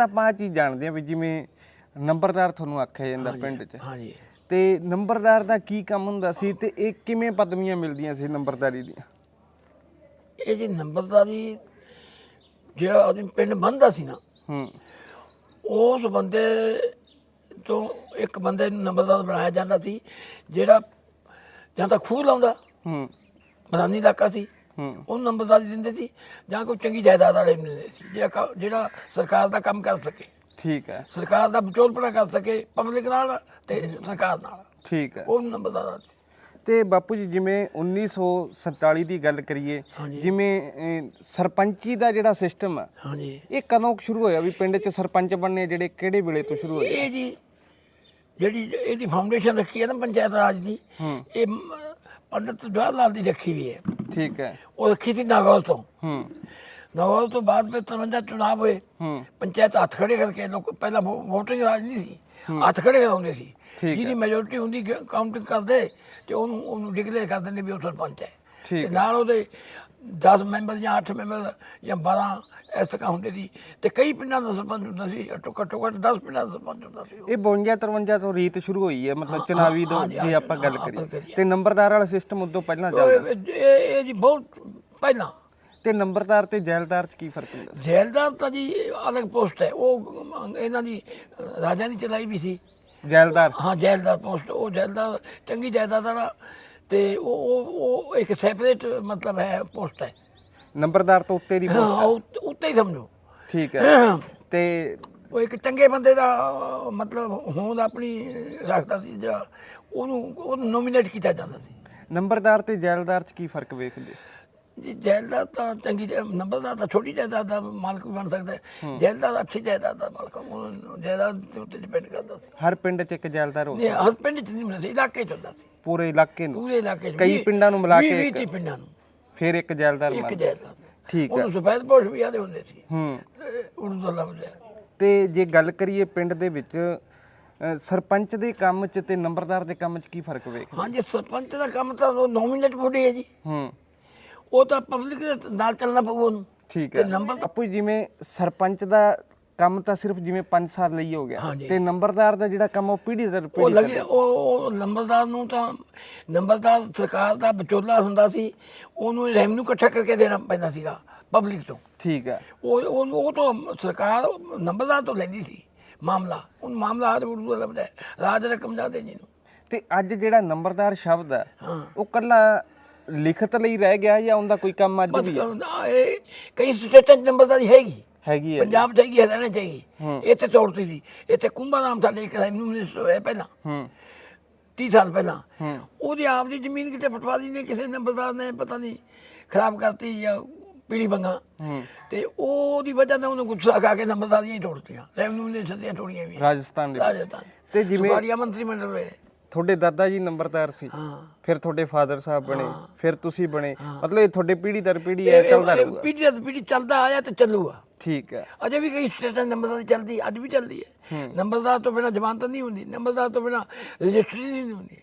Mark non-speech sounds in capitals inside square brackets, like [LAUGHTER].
ਤਾਂ ਆਪਾਂ ਆਹ ਚੀਜ਼ ਜਾਣਦੇ ਆ ਵੀ ਜਿਵੇਂ ਨੰਬਰਦਾਰ ਤੁਹਾਨੂੰ ਆਖਿਆ ਜਾਂਦਾ ਪਿੰਡ 'ਚ। ਹਾਂਜੀ। ਤੇ ਨੰਬਰਦਾਰ ਦਾ ਕੀ ਕੰਮ ਹੁੰਦਾ ਸੀ ਤੇ ਇਹ ਕਿਵੇਂ ਪਦਵੀਆਂ ਮਿਲਦੀਆਂ ਸੀ ਨੰਬਰਦਾਰੀ ਦੀਆਂ? ਇਹ ਜੀ ਨੰਬਰਦਾਰੀ ਜਿਹੜਾ ਆਦਮੀ ਪਿੰਡ ਬੰਦਾ ਸੀ ਨਾ ਹੂੰ। ਉਸ ਬੰਦੇ ਤੋਂ ਇੱਕ ਬੰਦੇ ਨੂੰ ਨੰਬਰਦਾਰ ਬਣਾਇਆ ਜਾਂਦਾ ਸੀ ਜਿਹੜਾ ਜਾਂ ਤਾਂ ਖੂਹ ਲਾਉਂਦਾ ਹੂੰ। ਮੈਦਾਨੀ ਇਲਾਕਾ ਸੀ। ਉਹਨੂੰ ਨੰਬਰਦਾਰੀ ਦਿੰਦੇ ਸੀ ਜਾਂ ਕੋਈ ਚੰਗੀ ਜਾਇਦਾਦ ਵਾਲੇ ਨੂੰ ਦਿੰਦੇ ਸੀ ਜਿਹੜਾ ਕ- ਜਿਹੜਾ ਸਰਕਾਰ ਦਾ ਕੰਮ ਕਰ ਸਕੇ। ਠੀਕ ਹੈ। ਸਰਕਾਰ ਦਾ ਵਿਚੋਲਪਣਾ ਕਰ ਸਕੇ ਪਬਲਿਕ ਨਾਲ ਤੇ ਸਰਕਾਰ ਨਾਲ। ਠੀਕ ਹੈ। ਉਹ ਨੰਬਰਦਾਰ ਸੀ। ਤੇ ਬਾਪੂ ਜੀ ਜਿਵੇਂ 1947 ਦੀ ਗੱਲ ਕਰੀਏ ਹਾਂਜੀ। ਜਿਵੇਂ ਅਹ, ਸਰਪੰਚੀ ਦਾ ਜਿਹੜਾ ਸਿਸਟਮ ਆ ਹਾਂਜੀ। ਇਹ ਕਦੋਂ ਕੁ ਸ਼ੁਰੂ ਹੋਇਆ ਵੀ ਪਿੰਡ 'ਚ ਸਰਪੰਚ ਬਣਨੇ ਜਿਹੜੇ ਕਿਹੜੇ ਵੇਲੇ ਤੋਂ ਸ਼ੁਰੂ ਹੋਏ? ਇਹ ਜੀ ਜਿਹੜੀ ਇਹਦੀ ਫਾਊਂਡੇਸ਼ਨ ਰੱਖੀ ਹੈ ਨਾ ਪੰਚਾਇਤ ਰਾਜ ਦੀ ਇਹ ਮ- ਪੰਡਤ ਜਵਾਹਰ ਲਾਲ ਦੀ ਰੱਖੀ ਵੀ ਹੈ। ਠੀਕ ਹੈ। ਉਹ ਰੱਖੀ ਸੀ ਨਾਗੌਰ ਤੋਂ। ਹੂੰ। ਨਾਗੌਰ ਤੋਂ ਬਾਅਦ ਵਿੱਚ 53 ਚੁਣਾਵ ਹੋਏ। ਹੂੰ। ਪੰਚਾਇਤ ਹੱਥ ਖੜੇ ਕਰਕੇ ਲੋਕ ਪਹਿਲਾਂ ਵੋ- ਵੋਟਿੰਗ ਰਾਜ ਨਹੀਂ ਸੀ। ਹੱਥ ਖੜੇ ਕਰਾਉਂਦੇ ਸੀ। ਠੀਕ ਜਿਹਦੀ ਮੈਜੋਰਟੀ ਹੁੰਦੀ ਕਾਊਂਟਿੰਗ ਕਰਦੇ ਤੇ ਉਹਨੂੰ ਉਹਨੂੰ ਡਿਕਲੇਅਰ ਕਰ ਦਿੰਦੇ ਵੀ ਉਹ ਸਰਪੰਚ ਹੈ। ਠੀਕ ਤੇ ਨਾਲ ਉਹਦੇ 10 ਮੈਂਬਰ ਜਾਂ 8 ਮੈਂਬਰ ਜਾਂ 12 ਇਸ ਤਰ੍ਹਾਂ ਹੁੰਦੇ ਸੀ। ਤੇ ਕਈ ਪਿੰਡਾਂ ਦਾ ਸਰਪੰਚ ਹੁੰਦਾ ਸੀ ਘੱਟੋ ਘੱਟੋ ਘੱਟ 10 ਪਿੰਡਾਂ ਦਾ ਸਰਪੰਚ ਹੁੰਦਾ ਸੀ ਇਹ 52 53 ਤੋਂ ਰੀਤ ਸ਼ੁਰੂ ਹੋਈ ਹੈ ਮਤਲਬ ਚੁਣਾਵੀ ਤੋਂ ਜੇ ਆਪਾਂ ਗੱਲ ਕਰੀਏ। ਤੇ ਨੰਬਰਦਾਰ ਵਾਲਾ ਸਿਸਟਮ ਉਦੋਂ ਪਹਿਲਾਂ ਚੱਲਦਾ ਇਹ ਇਹ- ਇਹ ਜੀ ਬਹੁਤ ਪਹਿਲਾਂ। ਤੇ ਨੰਬਰਦਾਰ ਤੇ ਜੈਲਦਾਰ 'ਚ ਕੀ ਫ਼ਰਕ ਹੁੰਦਾ ਸੀ? ਜੈਲਦਾਰ ਤਾਂ ਜੀ ਅਲੱਗ ਪੋਸਟ ਹੈ। ਉਹ ਇਹਨਾਂ ਦੀ ਰਾਜਾ ਦੀ ਚਲਾਈ ਵੀ ਸੀ। ਜੈਲਦਾਰ? ਹਾਂ ਜੈਲਦਾਰ ਪੋਸਟ। ਉਹ ਜੈਲਦਾਰ ਚੰਗੀ ਜਾਇਦਾਦ ਵਾਲਾ ਤੇ ਉਹ ਉਹ ਇੱਕ ਸੈਪਰੇਟ ਮਤਲਬ ਹੈ ਪੋਸਟ ਹੈ। ਨੰਬਰਦਾਰ ਤੋਂ ਉੱਤੇ ਦੀ ਹਾਂ ਉਹ ਉੱਤੇ ਹੀ ਸਮਝੋ। ਠੀਕ ਹੈ। [COUGHS] ਤੇ ਉਹ ਇੱਕ ਚੰਗੇ ਬੰਦੇ ਦਾ ਅਹ, ਮਤਲਬ ਹੋਂਦ ਆਪਣੀ ਰੱਖਦਾ ਸੀ ਜਿਹੜਾ ਉਹਨੂੰ ਉਹਨੂੰ ਨੋਮੀਨੇਟ ਕੀਤਾ ਜਾਂਦਾ ਸੀ। ਨੰਬਰਦਾਰ ਤੇ ਜੈਲਦਾਰ 'ਚ ਕੀ ਫ਼ਰਕ ਵੇਖਦੇ? ਜੀ ਜੈਲਦਾਰ ਤਾਂ ਚੰਗੀ ਜੈ- ਨੰਬਰਦਾਰ ਤਾਂ ਛੋਟੀ ਜਾਇਦਾਦ ਦਾ ਮਾਲਕ ਵੀ ਬਣ ਸਕਦਾ ਹੈ। ਜੈਲਦਾਰ ਅੱਛੀ ਜਾਇਦਾਦ ਦਾ ਮਾਲਕ ਉਹ ਜਾਇਦਾਦ ਦੇ ਉੱਤੇ ਡਿਪੈਂਡ ਕਰਦਾ ਸੀ। ਹਰ ਪਿੰਡ 'ਚ ਇੱਕ ਜੈਲਦਾਰ ਹੋ ਨਹੀਂ ਹਰ ਪਿੰਡ ਚ ਨਹੀਂ ਹੁੰਦਾ ਸੀ ਇਲਾਕੇ ਚ ਹੁੰਦਾ ਸੀ। ਪੂਰੇ ਇਲਾਕੇ ਨੂੰ? ਪੂਰੇ ਇਲਾਕੇ ਚ। ਕਈ ਵੀਹ- ਪਿੰਡਾਂ ਨੂੰ ਮਿਲਾ ਵੀਹ- ਕੇ ਵੀਹ ਇੱਕ- ਪਿੰਡਾਂ ਨੂੰ। ਫਿਰ ਇੱਕ ਜੈਲਦਾਰ ਇੱਕ ਜਾਇਦਾਦ ਠੀਕ ਹੈ। ਉਹਨੂੰ ਸਫੈਦ ਪੋਸ਼ ਵੀ ਆਦੇ ਹੁੰਦੇ ਸੀ। ਹੂੰ। ਤੇ ਉਰਦੂ ਦਾ ਲਫ਼ਜ਼ ਹੈ ਤੇ ਜੇ ਗੱਲ ਕਰੀਏ ਪਿੰਡ ਦੇ ਵਿੱਚ ਅ, ਸਰਪੰਚ ਦੇ ਕੰਮ 'ਚ ਤੇ ਨੰਬਰਦਾਰ ਦੇ ਕੰਮ 'ਚ ਕੀ ਫ਼ਰਕ ਵੇਖ ਹਾਂਜੀ ਸਰਪੰਚ ਦਾ ਕੰਮ ਤਾਂ ਉਹ ਨੋਮੀਨੇਟ ਬੋਡੀ ਹੈ ਜੀ। ਹੂੰ। ਉਹ ਤਾਂ ਪਬਲਿਕ ਦੇ ਨਾਲ ਚੱਲਣਾ ਪਊ ਉਹਨੂੰ। ਠੀਕ ਤੇ ਹੈ। ਨੰਬਰ ਆਪੂ ਜਿਵੇਂ ਸਰਪੰਚ ਦਾ ਕੰਮ ਤਾਂ ਸਿਰਫ ਜਿਵੇਂ 5 ਸਾਲ ਲਈ ਹੋ ਗਿਆ ਹਾਂਜੀ। ਤੇ ਨੰਬਰਦਾਰ ਦਾ ਜਿਹੜਾ ਕੰਮ ਉਹ ਪੀੜ੍ਹੀ ਦਰ ਉਹ ਲੱਗੇ ਉਹ ਉਹ ਨੰਬਰਦਾਰ ਨੂੰ ਤਾਂ ਨੰਬਰਦਾਰ ਸਰਕਾਰ ਦਾ ਵਿਚੋਲਾ ਹੁੰਦਾ ਸੀ ਉਹਨੂੰ ਰੈਵਨਿਊ ਇਕੱਠਾ ਕਰਕੇ ਦੇਣਾ ਪੈਂਦਾ ਸੀਗਾ ਪਬਲਿਕ ਤੋਂ। ਠੀਕ ਹੈ ਉਹ ਉਹ ਉਹ ਤੋਂ ਸਰਕਾਰ ਨੰਬਰਦਾਰ ਤੋਂ ਲੈਂਦੀ ਸੀ ਮਾਮਲਾ। ਉਹ ਮਾਮਲਾ ਹਰ ਉਰਦੂ ਦਾ ਹੈ ਰਾਜ ਰਕਮ ਜਾਂਦੇ ਜੀ ਨੂੰ। ਤੇ ਅੱਜ ਜਿਹੜਾ ਨੰਬਰਦਾਰ ਸ਼ਬਦ ਹੈ ਹਾਂ। ਉਹ ਕੱਲਾ ਲਿਖਤ ਲਈ ਰਹਿ ਗਿਆ ਜਾਂ ਉਹਦਾ ਕੋਈ ਕੰਮ ਅੱਜ ਬਸ ਵੀ? ਨਾ, ਇਹ ਕਈ ਸਟੇਟਾਂ 'ਚ ਨੰਬਰਦਾਰੀ ਹੈਗੀ। ਹੈਗੀ ਹੈ ਪੰਜਾਬ 'ਚ ਹੈਗੀ ਹਰਿਆਣਾ 'ਚ ਹੈਗੀ। ਹੂੰ। ਇੱਥੇ ਤੋੜਤੀ ਸੀ। ਇੱਥੇ ਕੁੰਭਾ ਨਾਮ ਸਾਡੇ ਇੱਕ ਰੈਵਨਿਊ ਮਿਨਿਸਟਰ ਹੋਇਆ ਪਹਿਲਾਂ। ਹੂੰ। 30 ਸਾਲ ਪਹਿਲਾਂ। ਹੂੰ। ਉਹਦੀ ਆਪ ਦੀ ਜ਼ਮੀਨ ਕਿਤੇ ਪਟਵਾ ਦੀ ਨੇ ਕਿਸੇ ਨੰਬਰਦਾਰ ਨੇ ਪਤਾ ਨਹੀਂ ਖਰਾਬ ਕਰਤੀ ਜਾਂ ਪੀੜੀ ਬੰਗਾ। ਹੂੰ। ਤੇ ਉਹਦੀ ਵਜ੍ਹਾ ਨਾਲ ਉਹਨੂੰ ਗੁੱਸਾ ਖਾ ਕੇ ਨੰਬਰਦਾਰੀਆਂ ਹੀ ਤੋੜਤੀਆਂ। ਰੈਵਨਿਊ ਮਿਨਿਸਟਰ ਦੀਆਂ ਤੋੜੀਆਂ ਵੀ। ਰਾਜਸਥਾਨ ਦੇ। ਰਾਜਸਥਾਨ। ਤੇ ਜਿਵੇਂ ਸੁਬਾੜੀਆ ਮੰਤਰੀ ਮੰਡਲ ਹੋਏ। ਤੁਹਾਡੇ ਦਾਦਾ ਜੀ ਨੰਬਰਦਾਰ ਸੀ। ਹਾਂ। ਫਿਰ ਤੁਹਾਡੇ ਫਾਦਰ ਸਾਹਿਬ ਬਣੇ। ਫਿਰ ਤੁਸੀਂ ਬਣੇ। ਮਤਲਬ ਇਹ ਤੁਹਾਡੇ ਪੀੜ੍ਹੀ ਦਰ ਪੀੜ੍ਹੀ ਇਹ ਚੱਲਦਾ ਰਹੂਗਾ। ਪੀੜੀ ਦਰ ਪੀੜੀ ਚੱਲਦਾ ਆਇਆ ਤੇ ਚੱਲੂਗਾ। ਠੀਕ ਹੈ। ਅਜੇ ਵੀ ਕਈ ਸਟੇਟਾਂ ਨੰਬਰਦਾਰੀ ਚੱਲਦੀ ਅੱਜ ਵੀ ਚੱਲਦੀ ਹੈ। ਨੰਬਰਦਾਰ ਤੋਂ ਬਿਨਾ ਜ਼ਮਾਨਤ ਨਹੀਂ ਹੁੰਦੀ ਨੰਬਰਦਾਰ ਤੋਂ ਬਿਨਾ ਰਜਿਸਟਰੀ ਨਹੀਂ ਹੁੰਦੀ।